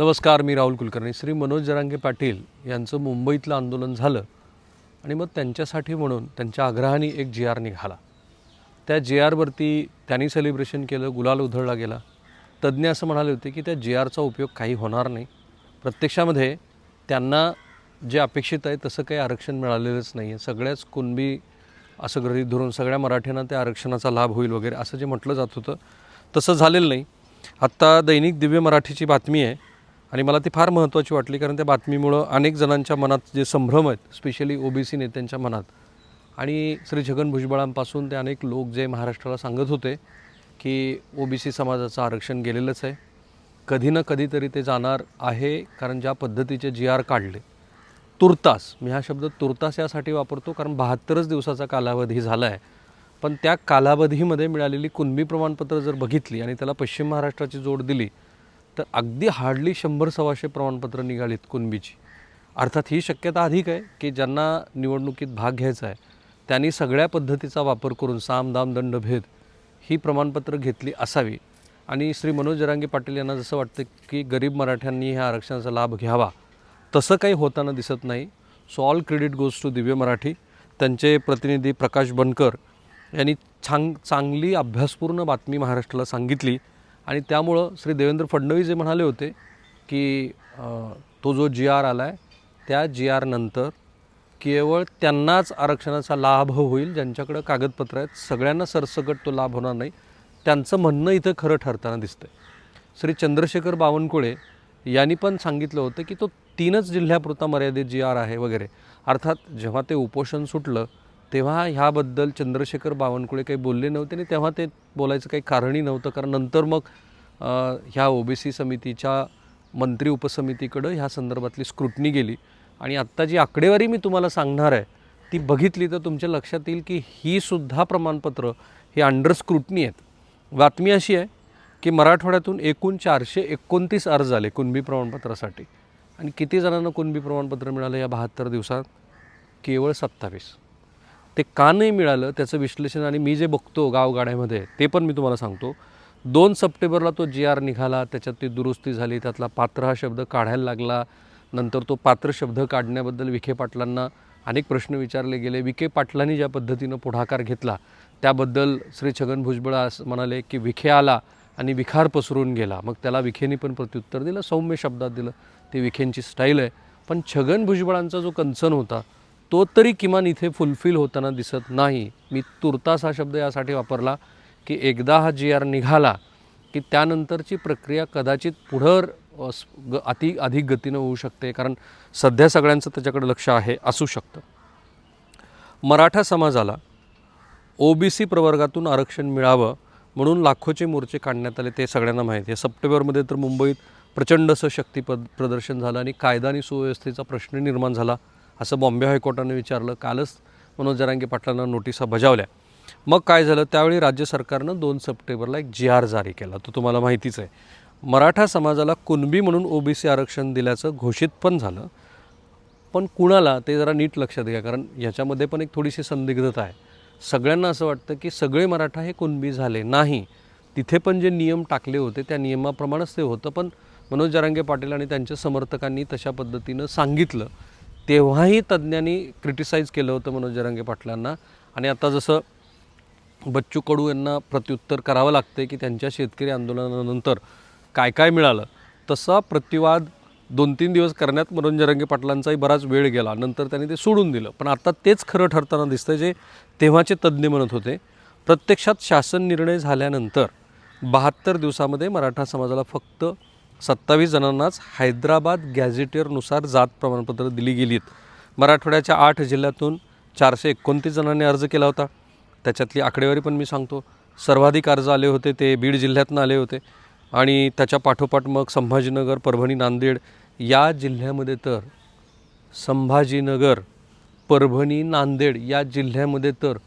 नमस्कार मी राहुल कुलकर्णी. श्री मनोज जरांगे पाटील यांचं मुंबईतलं आंदोलन झालं आणि मग त्यांच्यासाठी म्हणून त्यांच्या आग्रहाने एक जी आर निघाला. त्या जे आरवरती त्यांनी सेलिब्रेशन केलं गुलाल उधळला गेला. तज्ज्ञ असं म्हणाले होते की त्या जे आरचा उपयोग काही होणार नाही. प्रत्यक्षामध्ये त्यांना जे अपेक्षित आहे तसं काही आरक्षण मिळालेलंच नाही आहे सगळ्याच कुणबी असं गृहित धरून सगळ्या मराठ्यांना त्या आरक्षणाचा लाभ होईल वगैरे असं जे म्हटलं जात होतं तसं झालेलं नाही. आत्ता दैनिक दिव्य मराठीची बातमी आहे. आणि मला ती फार महत्त्वाची वाटली कारण त्या बातमीमुळं अनेक जणांच्या मनात जे संभ्रम आहेत स्पेशली ओबीसी नेत्यांच्या मनात आणि श्री छगन भुजबळांपासून ते अनेक लोक जे महाराष्ट्राला सांगत होते की ओबीसी समाजाचं आरक्षण गेलेलंच आहे. कधी ना कधीतरी ते जाणार आहे कारण ज्या पद्धतीचे जी आर काढले. तुर्तास मी हा शब्द तुर्तास यासाठी वापरतो कारण बहात्तरच दिवसाचा कालावधी झाला आहे पण त्या कालावधीमध्ये मिळालेली कुणबी प्रमाणपत्र जर बघितली आणि त्याला पश्चिम महाराष्ट्राची जोड दिली तर अगदी हार्डली शंभर सव्वाशे प्रमाणपत्र निघालीत कुणबीची. अर्थात ही शक्यता अधिक आहे की ज्यांना निवडणुकीत भाग घ्यायचा आहे त्यांनी सगळ्या पद्धतीचा वापर करून साम दाम दंड भेद ही प्रमाणपत्र घेतली असावी. आणि श्री मनोज जरांगे पाटील यांना जसं वाटतं की गरीब मराठ्यांनी ह्या आरक्षणाचा लाभ घ्यावा तसं काही होताना दिसत नाही. So all credit goes to Divya Marathi. त्यांचे प्रतिनिधी प्रकाश बनकर यांनी छांग चांगली अभ्यासपूर्ण बातमी महाराष्ट्राला सांगितली. आणि त्यामुळं श्री देवेंद्र फडणवीस जे म्हणाले होते की तो जो जी आर आला आहे त्या जी आरनंतर केवळ त्यांनाच आरक्षणाचा लाभ होईल ज्यांच्याकडं कागदपत्र आहेत सगळ्यांना सरसकट तो लाभ होणार नाही. त्यांचं म्हणणं इथं खरं ठरताना दिसतंय. श्री चंद्रशेखर बावनकुळे यांनी पण सांगितलं होतं की तो तीनच जिल्ह्यापुरता मर्यादित जी आर आहे वगैरे. अर्थात जेव्हा ते उपोषण सुटलं तेव्हा ह्याबद्दल चंद्रशेखर बावनकुळे काही बोलले नव्हते आणि तेव्हा ते बोलायचं काही कारणही नव्हतं. कारण नंतर मग अ, ह्या ओबीसी समितीच्या मंत्री उपसमितीकडं ह्या संदर्भातली स्क्रुटनी गेली. आणि आत्ता जी आकडेवारी मी तुम्हाला सांगणार आहे ती बघितली तर तुमच्या लक्षात येईल की ही सुद्धा प्रमाणपत्र हे अंडर स्क्रुटनी आहेत. बातमी अशी आहे की मराठवाड्यातून एकूण चारशे एकोणतीस अर्ज आले कुणबी प्रमाणपत्रासाठी. आणि किती जणांना कुणबी प्रमाणपत्र मिळालं या बहात्तर दिवसात? केवळ सत्तावीस. ते का नाही मिळालं त्याचं विश्लेषण आणि मी जे बघतो गावगाड्यामध्ये ते पण मी तुम्हाला सांगतो. दोन सप्टेंबरला तो जी आर निघाला त्याच्यात ती दुरुस्ती झाली त्यातला पात्र हा शब्द काढायला लागला. नंतर तो पात्र शब्द काढण्याबद्दल विखे पाटलांना अनेक प्रश्न विचारले गेले. विखे पाटलांनी ज्या पद्धतीनं पुढाकार घेतला त्याबद्दल श्री छगन भुजबळ असं म्हणाले की विखे आला आणि विखार पसरून गेला. मग त्याला विखेनी पण प्रत्युत्तर दिलं सौम्य शब्दात दिलं. ते विखेंची स्टाईल आहे. पण छगन भुजबळांचा जो कन्सर्न होता तो तरी किमान इथे फुलफिल होताना दिसत नाही. मी तुर्तास हा शब्द यासाठी वापरला की एकदा हा जी आर निघाला की त्यानंतरची प्रक्रिया कदाचित पुढं ग- अति अधिक गतीनं होऊ शकते. कारण सध्या सगळ्यांचं त्याच्याकडे लक्ष आहे असू शकतं. मराठा समाजाला ओबीसी प्रवर्गातून आरक्षण मिळावं म्हणून लाखोचे मोर्चे काढण्यात आले ते सगळ्यांना माहिती आहे. सप्टेंबरमध्ये तर मुंबईत प्रचंड असं शक्तीपद प्रदर्शन झालं आणि कायदा आणि सुव्यवस्थेचा प्रश्न निर्माण झाला. असं बॉम्बे हायकोर्टाने विचारलं. कालच मनोज जरांगे पाटलांना नोटिसा बजावल्या. मग काय झालं? त्यावेळी राज्य सरकारनं दोन सप्टेंबरला एक जी आर जारी केला. तो तुम्हाला माहितीच आहे. मराठा समाजाला कुणबी म्हणून ओबीसी आरक्षण दिल्याचं घोषित पण झालं. पण कुणाला? ते जरा नीट लक्षात घ्या कारण याच्यामध्ये पण एक थोडीशी संदिग्धता आहे. सगळ्यांना असं वाटतं की सगळे मराठा हे कुणबी झाले नाही. तिथे पण जे नियम टाकले होते त्या नियमाप्रमाणेच ते होतं. पण मनोज जरांगे पाटील आणि त्यांच्या समर्थकांनी तशा पद्धतीनं सांगितलं. तेव्हाही तज्ज्ञांनी क्रिटिसाईज केलं होतं मनोज जरांगे पाटलांना. आणि आता जसं बच्चू कडू यांना प्रत्युत्तर करावं लागते की त्यांच्या शेतकरी आंदोलनानंतर काय काय मिळालं तसा प्रतिवाद दोन तीन दिवस करण्यात मनोज जरांगे पाटलांचाही बराच वेळ गेला. नंतर त्यांनी ते सोडून दिलं. पण आता तेच खरं ठरताना दिसतं जे तेव्हाचे तज्ज्ञ म्हणत होते. प्रत्यक्षात शासन निर्णय झाल्यानंतर बहात्तर दिवसामध्ये मराठा समाजाला फक्त सत्तावीस जणांनाच हैदराबाद गॅझेटियरनुसार जात प्रमाणपत्र दिली गेलीत. मराठवाड्याच्या आठ जिल्ह्यातून चारशे एकोणतीस जणांनी अर्ज केला होता. त्याच्यातली आकडेवारी पण मी सांगतो. सर्वाधिक अर्ज आले होते ते बीड जिल्ह्यातनं आले होते. आणि त्याच्या पाठोपाठ मग संभाजीनगर परभणी नांदेड या जिल्ह्यामध्ये तर संभाजीनगर परभणी नांदेड या जिल्ह्यामध्ये तर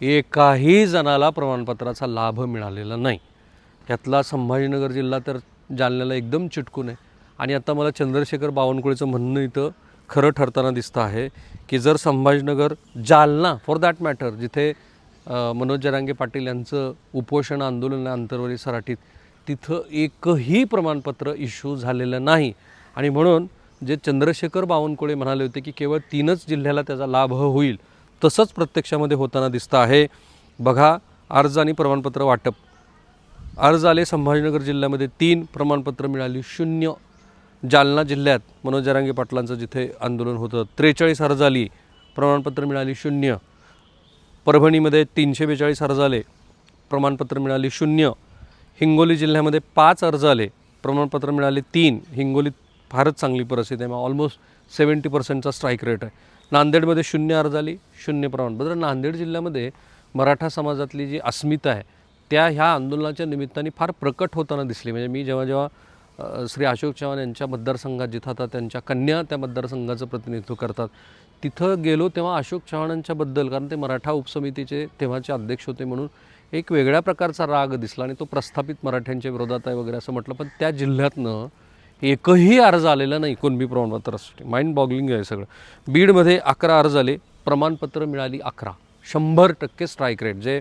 एकाही जणाला प्रमाणपत्राचा लाभ मिळालेला नाही. यातला संभाजीनगर जिल्हा तर जालन्याला एकदम चिटकून आहे. आणि आता मला चंद्रशेखर बावनकुळेचं म्हणणं इथं खरं ठरताना दिसतं आहे की जर Sambhajinagar Jalna for that matter जिथे मनोज जरांगे पाटील यांचं उपोषण आंदोलन अंतर्वरी सराठीत सराटीत तिथं एकही प्रमाणपत्र इश्यू झालेलं नाही. आणि म्हणून जे चंद्रशेखर बावनकुळे म्हणाले होते की केवळ तीनच जिल्ह्याला त्याचा लाभ होईल तसंच प्रत्यक्षामध्ये होताना दिसतं आहे. बघा अर्ज आणि प्रमाणपत्र वाटप. अर्ज आले संभाजीनगर जिल्ह्यामध्ये तीन प्रमाणपत्र मिळाली शून्य. जालना जिल्ह्यात मनोज जरांगे पाटलांचं जिथे आंदोलन होतं त्रेचाळीस अर्ज आली प्रमाणपत्र मिळाली शून्य. परभणीमध्ये तीनशे बेचाळीस अर्ज आले प्रमाणपत्र मिळाली शून्य. हिंगोली जिल्ह्यामध्ये पाच अर्ज आले प्रमाणपत्र मिळाले तीन. हिंगोलीत फारच चांगली परिस्थिती आहे ऑलमोस्ट सेवन्टी पर्सेंटचा स्ट्राईक रेट आहे. नांदेडमध्ये शून्य अर्ज आली शून्य प्रमाणपत्र नांदेड जिल्ह्यामध्ये मराठा समाजातली जी अस्मिता आहे त्या ह्या आंदोलनाच्या निमित्ताने फार प्रकट होताना दिसली. म्हणजे मी जेव्हा जेव्हा श्री अशोक चव्हाण यांच्या मतदारसंघात जिथं आता त्यांच्या कन्या त्या मतदारसंघाचं प्रतिनिधित्व करतात तिथं गेलो तेव्हा अशोक चव्हाणांच्याबद्दल कारण ते मराठा उपसमितीचे तेव्हाचे अध्यक्ष होते म्हणून एक वेगळ्या प्रकारचा राग दिसला आणि तो प्रस्थापित मराठ्यांच्या विरोधात आहे वगैरे असं म्हटलं. पण त्या जिल्ह्यातनं एकही अर्ज आलेला नाही कोणबी प्रमाणपत्रासाठी माइंड बॉगलिंग आहे सगळं. बीडमध्ये अकरा अर्ज आले. प्रमाणपत्र मिळाली अकरा. शंभर टक्के स्ट्राईक रेट जे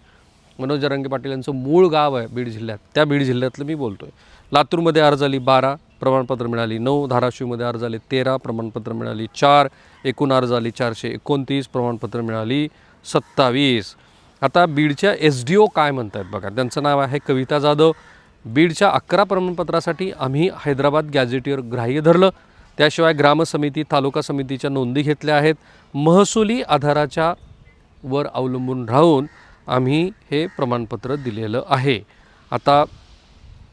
मनोज जरांगे पाटील यांचं मूळ गाव आहे बीड जिल्ह्यात. त्या बीड जिल्ह्यातलं मी बोलतोय. लातूरमध्ये अर्ज आली बारा प्रमाणपत्र मिळाली नऊ धाराशिवमध्ये अर्ज आले तेरा प्रमाणपत्र मिळाली चार एकूण अर्ज आली चारशे एकोणतीस प्रमाणपत्र मिळाली सत्तावीस. आता बीडच्या एस डी ओ काय म्हणत आहेत बघा. त्यांचं नाव आहे कविता जाधव. बीडच्या अकरा प्रमाणपत्रासाठी आम्ही हैदराबाद गॅझेटीवर ग्राह्य धरलं. त्याशिवाय ग्रामसमिती तालुका समितीच्या नोंदी घेतल्या आहेत. महसुली आधाराच्या वर अवलंबून राहून आम्ही हे प्रमाणपत्र दिलेलं आहे. आता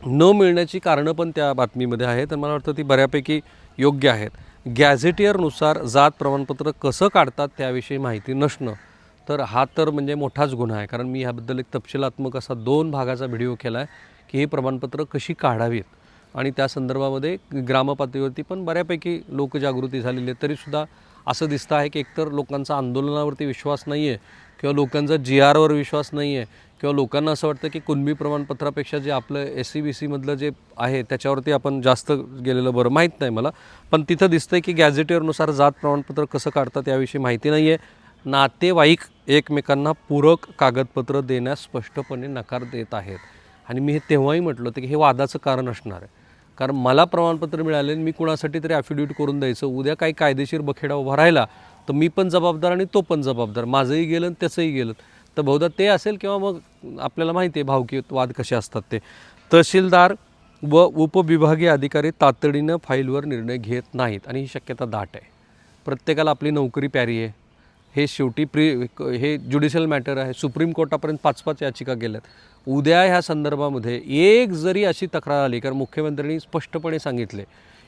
न मिळण्याची कारणं पण त्या बातमीमध्ये आहेत आणि मला वाटतं ती बऱ्यापैकी योग्य आहेत. गॅझेटियरनुसार जात प्रमाणपत्र कसं काढतात त्याविषयी माहिती नसणं तर हा तर म्हणजे मोठाच गुन्हा आहे. कारण मी ह्याबद्दल एक तपशिलात्मक असा दोन भागाचा व्हिडिओ केला आहे की हे प्रमाणपत्र कशी काढावीत? आणि त्या संदर्भामध्ये ग्रामपातळीवरती पण बऱ्यापैकी लोकजागृती झालेली आहे. तरीसुद्धा असं दिसतं आहे की एकतर लोकांचा आंदोलनावरती विश्वास नाही आहे किंवा लोकांचा जी आरवर विश्वास नाही आहे किंवा लोकांना असं वाटतं की कुणबी प्रमाणपत्रापेक्षा जे आपलं एस सी बी सीमधलं जे आहे त्याच्यावरती आपण जास्त गेलेलं बरं माहीत नाही मला. पण तिथं दिसतंय की गॅझेटेअरनुसार जात प्रमाणपत्र कसं काढतात याविषयी माहिती नाही आहे नातेवाईक एकमेकांना पूरक कागदपत्र देण्यास स्पष्टपणे नकार देत आहेत. आणि मी हे तेव्हाही म्हटलं होतं की हे वादाचं कारण असणार आहे. कारण मला प्रमाणपत्र मिळाले आणि मी कुणासाठी तरी ॲफिडेविट करून द्यायचं. उद्या काही कायदेशीर बखेडा उभा राहिला तर मी पण जबाबदार आणि तो पण जबाबदार. माझंही गेलं आणि त्याचंही गेलं. तर बहुधा ते असेल किंवा मग आपल्याला माहिती आहे भावकी वाद कसे असतात ते. तहसीलदार व उपविभागीय अधिकारी तातडीनं फाईलवर निर्णय घेत नाहीत आणि ही शक्यता दाट आहे. प्रत्येकाला आपली नोकरी प्यारी आहे. हे शेवटी प्री हे ज्युडिशियल मॅटर आहे. सुप्रीम कोर्टापर्यंत पाच पाच याचिका गेल्यात. उद्या ह्या संदर्भामध्ये एक जरी अशी तक्रार आली कारण मुख्यमंत्र्यांनी स्पष्टपणे सांगितले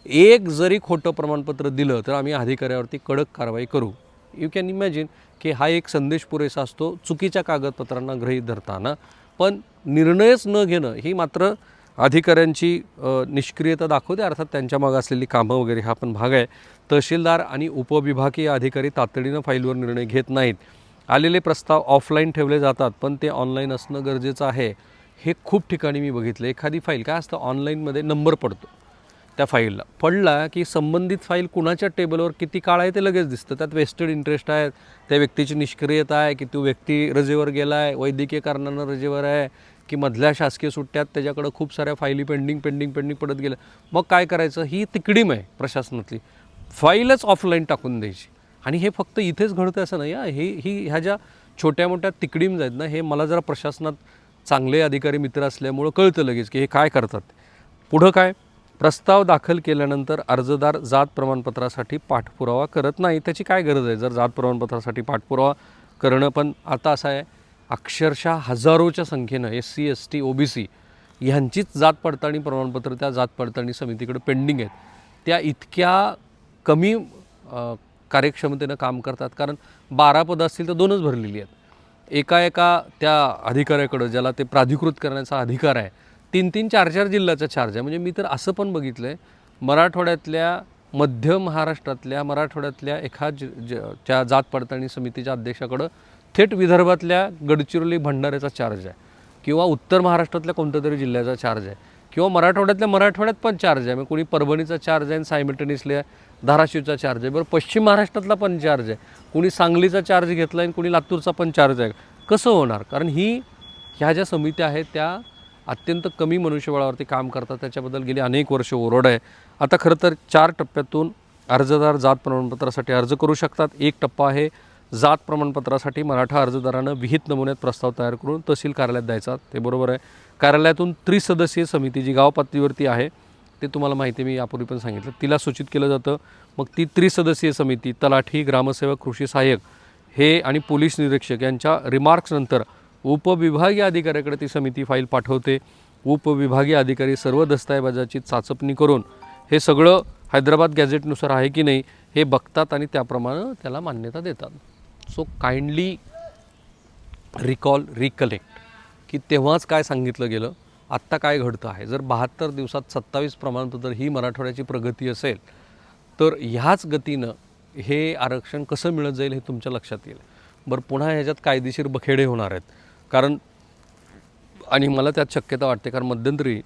एक जरी खोटं प्रमाणपत्र दिलं तर आम्ही अधिकाऱ्यावरती कडक कारवाई करू. यू कॅन इमॅजिन की हा एक संदेश पुरेसा असतो चुकीच्या कागदपत्रांना गृहीत धरताना. पण निर्णयच न घेणं ही मात्र अधिकाऱ्यांची निष्क्रियता दाखवते. अर्थात त्यांच्या मागं असलेली कामं वगैरे हा पण भाग आहे. तहसीलदार आणि उपविभागीय अधिकारी तातडीनं फाईलवर निर्णय घेत नाहीत. आलेले प्रस्ताव ऑफलाईन ठेवले जातात पण ते ऑनलाईन असणं गरजेचं आहे. हे खूप ठिकाणी मी बघितलं. एखादी फाईल काय असतं ऑनलाईनमध्ये नंबर पडतो. त्या फाईलला पडला की संबंधित फाईल कुणाच्या टेबलवर किती काळ आहे ते लगेच दिसतं. त्यात वेस्टेड इंटरेस्ट आहे त्या व्यक्तीची निष्क्रियता आहे की तो व्यक्ती रजेवर गेला आहे वैद्यकीय कारणानं रजेवर आहे की मधल्या शासकीय सुट्ट्यात त्याच्याकडं खूप साऱ्या फाईली पेंडिंग पेंडिंग पेंडिंग पडत गेल्या. मग काय करायचं? ही तिकडीम आहे प्रशासनातली. फाईलच ऑफलाईन टाकून द्यायची. आणि हे फक्त इथेच घडतं असं नाही हे. ही ह्या ज्या छोट्या मोठ्या तिकडीम आहेत ना हे मला जरा प्रशासनात चांगले अधिकारी मित्र असल्यामुळं कळतं लगेच की हे काय करतात. पुढं काय? प्रस्ताव दाखल केल्यानंतर अर्जदार जात प्रमाणपत्रासाठी पाठपुरावा करत नाही. त्याची काय गरज आहे? जर जात प्रमाणपत्रासाठी पाठपुरावा करणं पण आता असं आहे. अक्षरशः हजारोच्या संख्येनं S C S T O B C ह्यांचीच जात पडताळणी प्रमाणपत्र त्या जात पडताळणी समितीकडे पेंडिंग आहेत. त्या इतक्या कमी कार्यक्षमतेनं काम करतात. कारण बारा पदं असतील तर दोनच भरलेली आहेत. एका एका त्या अधिकाऱ्याकडं ज्याला ते प्राधिकृत करण्याचा अधिकार आहे तीन तीन चार चार जिल्ह्याचा चार्ज आहे. म्हणजे मी तर असं पण बघितलं आहे मराठवाड्यातल्या मध्य महाराष्ट्रातल्या मराठवाड्यातल्या एका ज ज त्या जात पडताळणी समितीच्या अध्यक्षाकडं थेट विदर्भातल्या गडचिरोली भंडाऱ्याचा चार्ज आहे. किंवा उत्तर महाराष्ट्रातल्या कोणत्या तरी जिल्ह्याचा चार्ज आहे. किंवा मराठवाड्यातल्या मराठवाड्यात पण चार्ज आहे. मग कोणी परभणीचा चार्ज आहे आणि सायमिल्टेनियसली धाराशिवचा चार्ज आहे. बरं पश्चिम महाराष्ट्रातला पण चार्ज आहे. कुणी सांगलीचा चार्ज घेतला आहे आणि कुणी लातूरचा पण चार्ज आहे. कसं होणार? कारण ही ह्या ज्या समित्या आहेत त्या अत्यंत कमी मनुष्यबळावरती काम करतात. त्याच्याबद्दल गेली अनेक वर्ष ओरड आहे. आता खरं तर चार टप्प्यातून अर्जदार जात प्रमाणपत्रासाठी अर्ज करू शकतात. एक टप्पा आहे जात प्रमाणपत्रासाठी मराठा अर्जदारानं विहित नमुन्यात प्रस्ताव तयार करून तहसील कार्यालयात द्यायचा. ते बरोबर आहे. कार्यालयातून त्रिसदस्यीय समिती जी गाव पातळीवरती आहे ते तुम्हाला माहिती मी यापूर्वी पण सांगितलं. तिला सूचित केलं जातं. मग ती त्रिसदस्यीय समिती तलाठी ग्रामसेवक कृषी सहाय्यक हे आणि पोलीस निरीक्षक यांच्या रिमार्क्सनंतर उपविभागीय अधिकाऱ्याकडे ती समिती फाईल पाठवते. उपविभागीय अधिकारी सर्व दस्तऐवजाची चाचपणी करून हे सगळं हैदराबाद गॅझेटनुसार आहे की नाही हे बघतात आणि त्याप्रमाणे त्याला मान्यता देतात. सो काइंडली रिकॉल रिकलेक्ट की तेव्हाच काय सांगितलं गेलं आत्ता काय घडतं आहे. जर बहात्तर दिवसात सत्तावीस प्रमाणपत्र ही मराठवाड्याची प्रगती असेल तर ह्याच गतीनं हे आरक्षण कसं मिळत जाईल हे तुमच्या लक्षात येईल. बरं पुन्हा ह्याच्यात कायदेशीर बखेडे होणार आहेत. कारण आणि मला त्यात शक्यता वाटते कारण मध्यंतरी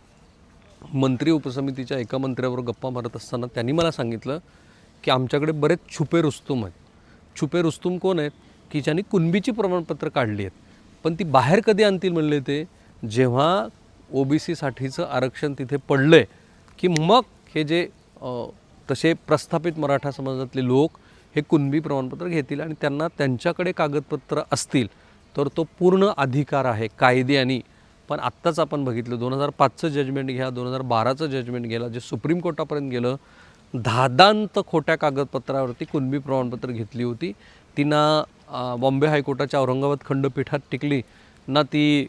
मंत्री उपसमितीच्या एका मंत्र्यावर गप्पा मारत असताना त्यांनी मला सांगितलं की आमच्याकडे बरेच छुपे रुस्तुम आहेत. छुपे रुस्तुम कोण आहेत? की ज्यांनी कुणबीची प्रमाणपत्र काढली आहेत. पण ती बाहेर कधी आणतील म्हणले ते? जेव्हा ओ बी सीसाठीचं आरक्षण तिथे पडलं आहे की मग हे जे तसे प्रस्थापित मराठा समाजातले लोक हे कुणबी प्रमाणपत्र घेतील आणि त्यांना त्यांच्याकडे कागदपत्र असतील तर तो पूर्ण अधिकार आहे कायद्याने पण आत्ताच आपण बघितलं दोन हजार पाचचं जजमेंट घ्या दोन हजार बाराचं जजमेंट गेला जे सुप्रीम कोर्टापर्यंत गेलं धादांत खोट्या कागदपत्रावरती कुणबी प्रमाणपत्र घेतली होती. तिना ना बॉम्बे हायकोर्टाच्या औरंगाबाद खंडपीठात टिकली ना ती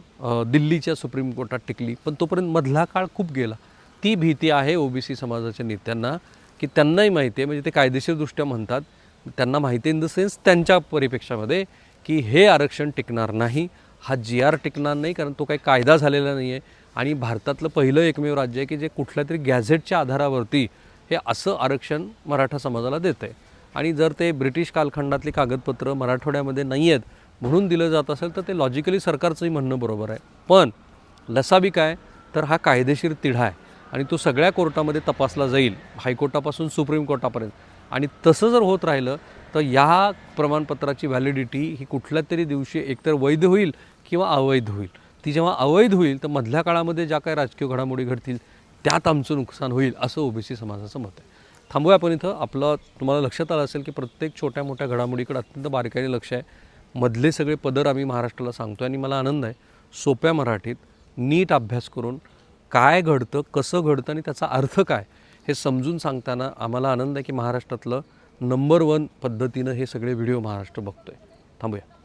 दिल्लीच्या सुप्रीम कोर्टात टिकली. पण तोपर्यंत मधला काळ खूप गेला. ती भीती आहे ओबीसी समाजाच्या नेत्यांना की त्यांनाही माहिती आहे म्हणजे ते कायदेशीरदृष्ट्या म्हणतात त्यांना माहिती इन द सेन्स त्यांच्या परिपेक्षामध्ये की हे आरक्षण टिकणार नाही हा जी आर टिकणार नाही कारण तो काही कायदा झालेला नाही आहे आणि भारतातलं पहिलं एकमेव राज्य आहे की जे कुठल्या तरी गॅझेटच्या आधारावरती हे असं आरक्षण मराठा समाजाला देतं आहे आणि जर ते ब्रिटिश कालखंडातली कागदपत्रं मराठवाड्यामध्ये नाही आहेत म्हणून दिलं जात असेल तर ते लॉजिकली सरकारचंही म्हणणं बरोबर आहे. पण लसाबी काय? तर हा कायदेशीर तिढा आहे आणि तो सगळ्या कोर्टामध्ये तपासला जाईल हायकोर्टापासून सुप्रीम कोर्टापर्यंत. आणि तसं जर होत राहिलं तर या प्रमाणपत्राची व्हॅलिडिटी ही कुठल्या तरी दिवशी एकतर वैध होईल किंवा अवैध होईल. ती जेव्हा अवैध होईल तर मधल्या काळामध्ये ज्या काही राजकीय घडामोडी घडतील त्यात आमचं नुकसान होईल असं ओबीसी समाजाचं मत आहे. थांबूया आपण इथं. आपलं तुम्हाला लक्षात आलं असेल की प्रत्येक छोट्या मोठ्या घडामोडीकडे अत्यंत बारकाईने लक्ष आहे. मधले सगळे पदर आम्ही महाराष्ट्राला सांगतो आणि मला आनंद आहे. सोप्या मराठीत नीट अभ्यास करून काय घडतं कसं घडतं आणि त्याचा अर्थ काय हे समजून सांगताना आम्हाला आनंद आहे की महाराष्ट्रातलं नंबर वन पद्धतीनं हे सगळे व्हिडिओ महाराष्ट्र बघतो आहे थांबूया.